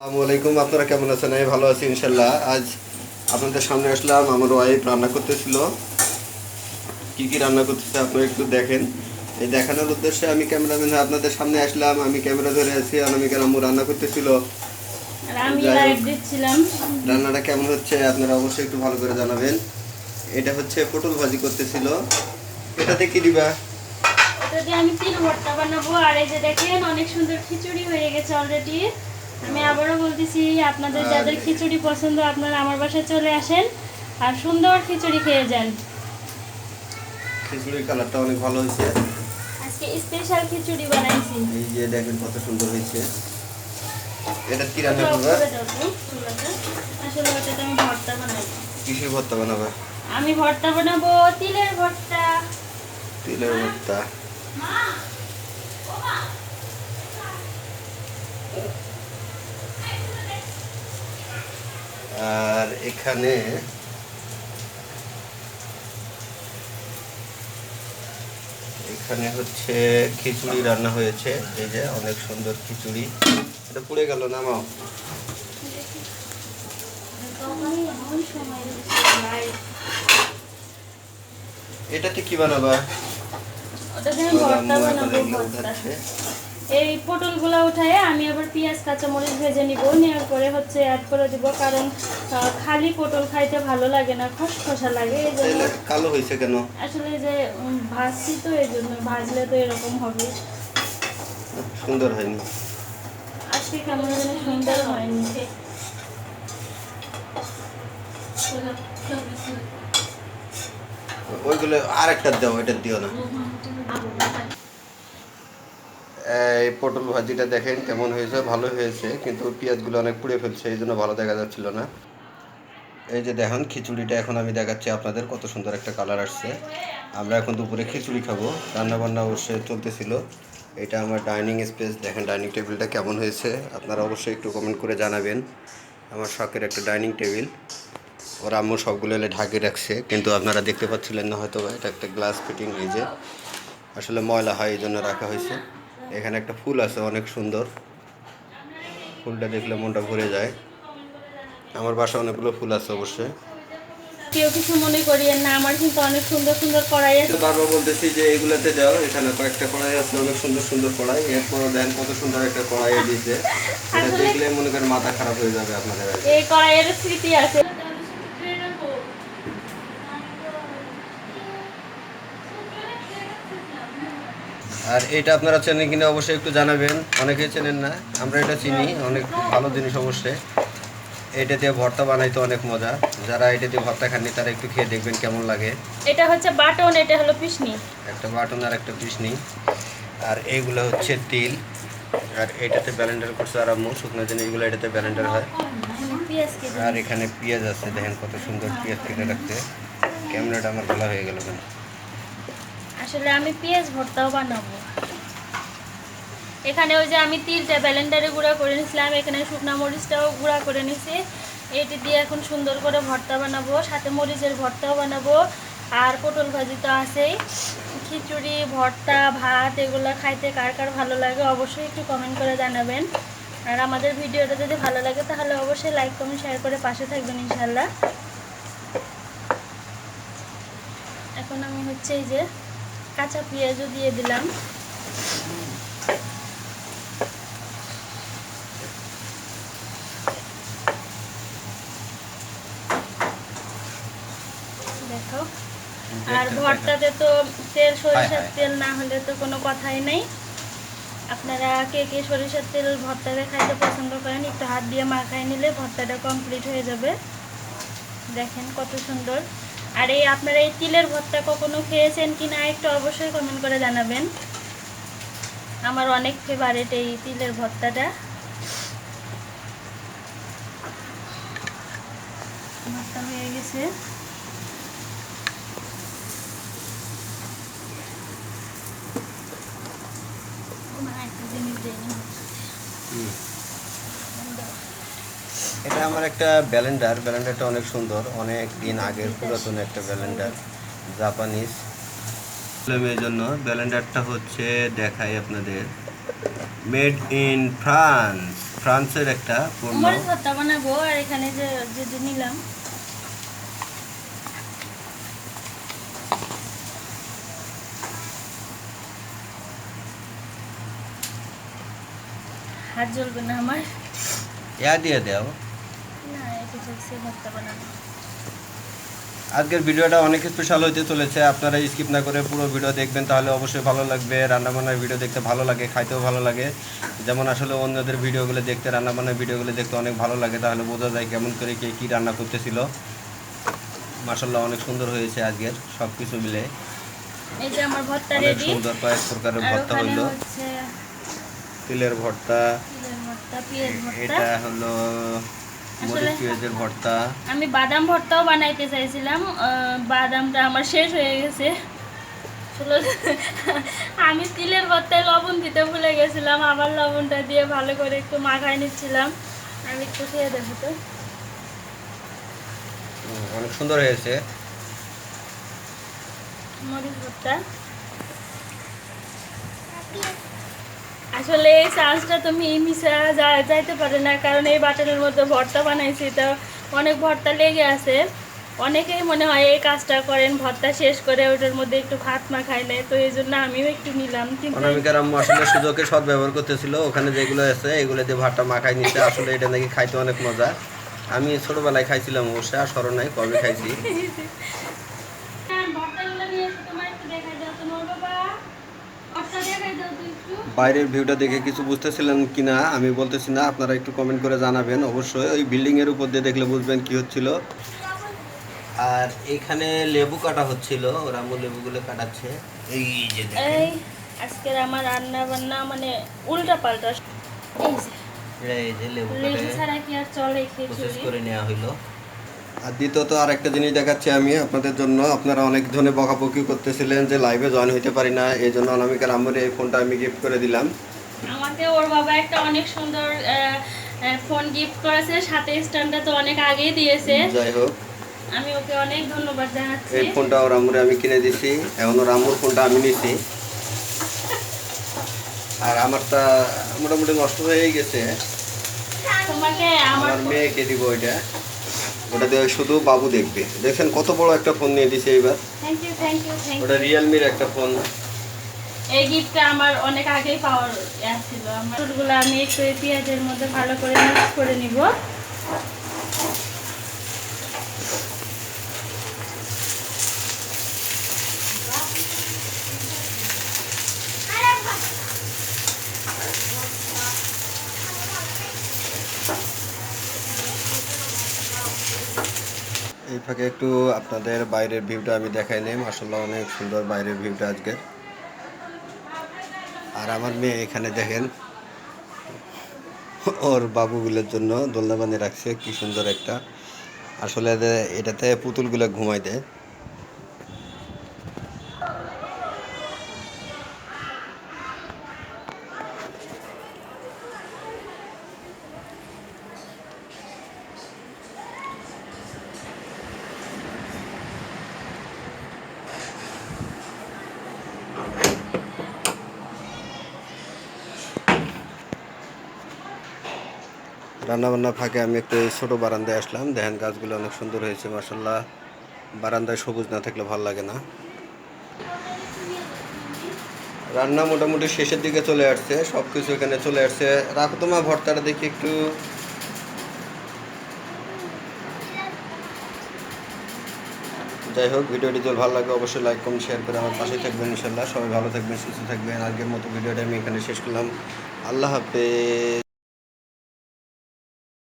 আসসালামু আলাইকুম আপনারা কেমন আছেন? আমি ভালো আছি ইনশাল্লাহ আজ আপনাদের সামনে আসলাম আমার ওয়াইফ রান্না করতেছিল। কি কি রান্না করতেছে আপনারা একটু দেখেন। এই দেখানোর উদ্দেশ্যে আমি ক্যামেরাম্যান আপনাদের সামনে আসলাম। আমি ক্যামেরা ধরে আছি অনামিকার আম্মু রান্না করতেছিল। রান্নাটা কেমন হচ্ছে আপনারা অবশ্যই একটু ভালো করে জানাবেন। এটা হচ্ছে পটল ভাজি করতেছিল। এটাতে কি দিবা? আমি তিল ভর্তা বানাবো। আর এই যে দেখেন অনেক সুন্দর খিচুড়ি হয়ে গেছে অলরেডি আমি আবারও বলতেছি আপনাদের যাদের খিচুড়ি পছন্দ আপনারা আমার বাসায় চলে আসেন আর সুন্দর খিচুড়ি খেয়ে যান। খিচুড়ির কালারটা অনেক ভালো হয়েছে। আজকে স্পেশাল খিচুড়ি বানাইছি। এই যে দেখেন কত সুন্দর হয়েছে। এটা কি রান্না করবা। আসলে ওটাতে আমি ভর্তা বানাবো কিসের ভর্তা বানাবা? আমি ভর্তা বানাবো তিলের ভর্তা। তিলের ভর্তা। আর এখানে এখানে হচ্ছে খিচুড়ি রান্না হয়েছে এই যে অনেক সুন্দর খিচুড়ি এটা পুড়ে গেল না মাও। এটাতে কি বানাবা ওটাতে ভর্তা বানাবো ভর্তা। এই পটলগুলো উঠায় আমি আবার পেঁয়াজ কাঁচামরিচ ভেজে নিব। নেওয়ার পরে হচ্ছে অ্যাড করে দিব কারণ খালি পটল খাইতে ভালো লাগে না খসখসা লাগে এই জন্য কালো হয়েছে কেন? আসলে যে ভাজছি তো এই জন্য ভাজলে তো এরকম হবে। সুন্দর হয়নি। আজকে কেমন যেন সুন্দর হয়নি। ওইগুলো আর একটা দাও এটা দিও না। এই পটল ভাজিটা দেখেন কেমন হয়েছে ভালো হয়েছে, কিন্তু পেঁয়াজগুলো অনেক পুড়ে ফেলছে, এই জন্য ভালো দেখা যাচ্ছিল না। এই যে দেখেন খিচুড়িটা এখন আমি দেখাচ্ছি আপনাদের কত সুন্দর একটা কালার আসছে। আমরা এখন দুপুরে খিচুড়ি খাব রান্না বান্না অবশ্যই চলতেছিল। এটা আমার ডাইনিং স্পেস, দেখেন ডাইনিং টেবিলটা কেমন হয়েছে, আপনারা অবশ্যই একটু কমেন্ট করে জানাবেন। আমার শখের একটা ডাইনিং টেবিল, ওর আম্মু সবগুলো এলে ঢাকে রাখছে, কিন্তু আপনারা দেখতে পাচ্ছিলেন না হয়তো এটা একটা গ্লাস ফিটিং এই যে। আসলে ময়লা হয়, এই জন্য রাখা হয়েছে। এখানে একটা ফুল আছে অনেক সুন্দর। ফুলটা দেখলে মনটা ভরে যায়। আমার বাসা অনেকগুলো ফুল আছে অবশ্যই। কেউ কিছু মনে করিয়েন না আমার কিন্তু অনেক সুন্দর সুন্দর কড়াই আছে। বারবার বলতেছি যে এগুলোতে যাও এখানে কয়েকটা কড়াই আছে অনেক সুন্দর সুন্দর কড়াই। এরপরও দেন কত সুন্দর একটা কড়াই দিয়েছে। এটা দেখলে মনে করেন মাথা খারাপ হয়ে যাবে আপনাদের এই কড়াইয়ের স্মৃতি আছে। আর এটা আপনারা চেনেন কিনা অবশ্যই একটু জানাবেন। অনেকে চেনেন না আমরা এটা চিনি অনেক ভালো জিনিস অবশ্যই। এটা দিয়ে ভর্তা বানাইতে অনেক মজা। যারা এটা দিয়ে ভর্তা খাননি তারা একটু খেয়ে দেখবেন কেমন লাগে। এটা হচ্ছে বাটন এটা হলো পিসনি। একটা বাটন আর একটা পিস নিই আর এইগুলো হচ্ছে তিল। আর এটাতে ব্যালেন্ডার করছে আর আম্মু শুকনো জিনিসগুলো এটাতে ব্যালেন্ডার হয়। আর এখানে পেঁয়াজ আছে দেখেন কত সুন্দর পেঁয়াজ কেটে রাখতে। ক্যামেরাটা আমার গলা হয়ে গেল কেন? আসলে আমি পেঁয়াজ ভর্তাও বানাবো। এখানে ওই যে আমি তিলটা ব্যালেন্ডারে গুঁড়া করে নিয়েছিলাম, এখানে শুকনো মরিচটাও গুঁড়া করে নিয়েছি। এটি দিয়ে এখন সুন্দর করে ভর্তা বানাবো, সাথে মরিচের ভর্তাও বানাবো, আর পটল ভাজি তো আছেই। খিচুড়ি, ভর্তা, ভাত, এগুলো খাইতে কার কার ভালো লাগে অবশ্যই একটু কমেন্ট করে জানাবেন। আর আমাদের ভিডিওটা যদি ভালো লাগে তাহলে অবশ্যই লাইক কমেন্ট শেয়ার করে পাশে থাকবেন ইনশাল্লাহ এখন আমি হচ্ছে এই যে কাঁচা পেঁয়াজও দিয়ে দিলাম। দেখো। আর ভর্তাতে তো তেল সরিষার তেল না হলে তো কোনো কথাই নেই। আপনারা কে কে সরিষার তেল ভর্তাতে খাইতে পছন্দ করেন একটু হাত দিয়ে মাখায় নিলে ভর্তাটা কমপ্লিট হয়ে যাবে। দেখেন কত সুন্দর। আর এই আপনারা এই তিলের ভর্তা কখনো খেয়েছেন কি না একটু অবশ্যই কমেন্ট করে জানাবেন। আমার অনেক ফেভারেট এই তিলের ভর্তাটা। ভর্তা হয়ে গেছে। জিনিস দেয়নি। এটা আমার একটা ব্যালেন্ডার। ব্যালেন্ডারটা অনেক সুন্দর। অনেক দিন আগের পুরাতন একটা ব্যালেন্ডার। জাপানিজ। এই জন্য ব্যালেন্ডারটা হচ্ছে দেখাই আপনাদের। মেড ইন ফ্রান্স ফ্রান্সের একটা পণ্য। বানাবো আর এখানে যে যে যে নিলাম। হাত জ্বলবে না আমার। ইয়া দিয়ে দাও। না এটা হচ্ছে ভর্তা বানানো। আজকের ভিডিওটা অনেক স্পেশাল হইতে চলেছে আপনারা স্কিপ না করে পুরো ভিডিও দেখবেন তাহলে অবশ্যই ভালো লাগবে রান্নাবান্নার ভিডিও দেখতে ভালো লাগে খাইতেও ভালো লাগে। যেমন আসলে অন্যদের ভিডিওগুলো দেখতে রান্নাবান্নার ভিডিওগুলো দেখতে অনেক ভালো লাগে তাহলে বোঝা যায় কেমন করে কে কী রান্না করতেছিল। মাসাল্লাহ অনেক সুন্দর হয়েছে আজকের সব কিছু মিলে অনেক সুন্দর কয়েক প্রকারের ভর্তা হইল তিলের ভর্তা। এটা হলো মরিচ পেঁয়াজের ভর্তা। আমি বাদাম ভর্তাও বানাইতে চাইছিলাম বাদামটা আমার শেষ হয়ে গেছে। আমি তিলের ভর্তায় লবণ দিতে ভুলে গেছিলাম আবার লবণটা দিয়ে ভালো করে একটু মাখায় নিচ্ছিলাম। আমি একটু খেয়ে দেখো তো। অনেক সুন্দর হয়েছে। মরিচ ভর্তা। আসলে এই চান্সটা তুমি মিশা যা- যাইতে পারে না কারণ এই বাটানের মধ্যে ভর্তা বানাইছি তো অনেক ভর্তা লেগে আছে। অনেকেই মনে হয় এই কাজটা করেন ভর্তা শেষ করে ওটার মধ্যে একটু ভাত মাখায় নেয় তো এই জন্য আমিও একটু নিলাম। অনামিকার আম্মু আসলে সুযোগের সদ ব্যবহার করতেছিল ওখানে যেগুলো আছে এগুলো দিয়ে ভাতটা মাখাই নিতে আসলে এটা নাকি খাইতে অনেক মজা। আমি ছোটবেলায় খাইছিলাম অবশ্যই আর স্মরণ নাই কবে খাইছি হ্যাঁ, ভর্তাগুলো নিয়ে এসে তোমার একটু দেখাই দাও তো নোর বাবা ভর্তা দেখাই দাও তো একটু বাইরের ভিউটা দেখে কিছু বুঝতেছিলেন কিনা আমি বলতেছি না আপনারা একটু কমেন্ট করে জানাবেন। অবশ্যই ওই বিল্ডিং এর উপর দিয়ে দেখলে বুঝবেন কি হচ্ছিল। আর এখানে লেবু কাটা হচ্ছিল ওরা আম্মু লেবুগুলো কাটাচ্ছে। এই যে এই আজকের আমার রান্না বান্না মানে উল্টা পাল্টা। এই যে। এই যে লেবু ছাড়া কি আর চলে খিচুড়ি করে নেওয়া হইল। আর দ্বিতীয়ত আর একটা জিনিস দেখাচ্ছি আমি আপনাদের জন্য। আপনারা অনেক জনে বকাবকি করতেছিলেন যে লাইভে জয়েন হইতে পারি না এই জন্য অনামিকার আম্মুর এই ফোনটা আমি গিফট করে দিলাম। আমাকে ওর বাবা একটা অনেক সুন্দর ফোন গিফট করেছে সাথে স্ট্যান্ডটা তো অনেক আগেই দিয়েছে। যাই হোক। আমি ওকে অনেক ধন্যবাদ জানাচ্ছি। এই ফোনটা ওর আম্মুরে আমি কিনে দিছি এখন ওর আম্মুর ফোনটা আমি নিছি। আর আমারটা মোটামুটি নষ্ট হয়ে গেছে। তোমাকে আমার আমার মেয়েকে দিব ওইটা। ওটা দিয়ে শুধু বাবু দেখবে। দেখছেন কত বড় একটা ফোন নিয়ে দিছে এবার ওটা রিয়েলমির একটা ফোন। এই গিফটটা আমার অনেক আগেই পাওয়ার ছিল। আমার আমি একটু পেঁয়াজের মধ্যে ভালো করে মিক্স করে নিব। ফাঁকে একটু আপনাদের বাইরের ভিউটা আমি দেখাই নিই। মাসাল্লাহ অনেক সুন্দর বাইরের ভিউটা আজকে। আর আমার মেয়ে এখানে দেখেন, ওর বাবুগুলোর জন্য দোলনা বানিয়ে রাখছে, কি সুন্দর একটা। আসলে এটাতে পুতুলগুলো ঘুমাই দেয়। রান্নাবান্না ফাঁকে আমি একটু ছোটো বারান্দায় আসলাম। দেখেন গাছগুলো অনেক সুন্দর হয়েছে মাসাল্লাহ বারান্দায় সবুজ না থাকলে ভালো লাগে না। রান্না মোটামুটি শেষের দিকে চলে আসছে সব কিছু এখানে চলে আসছে। রাখো তোমার ভর্তাটা দেখি একটু। যাই হোক ভিডিওটি যদি ভালো লাগে, অবশ্যই লাইক কমেন্ট শেয়ার করে আমার পাশে থাকবেন ইনশাল্লাহ সবাই ভালো থাকবেন, সুস্থ থাকবেন। আজকের মতো ভিডিওটা আমি এখানে শেষ করলাম। আল্লাহ হাফেজ।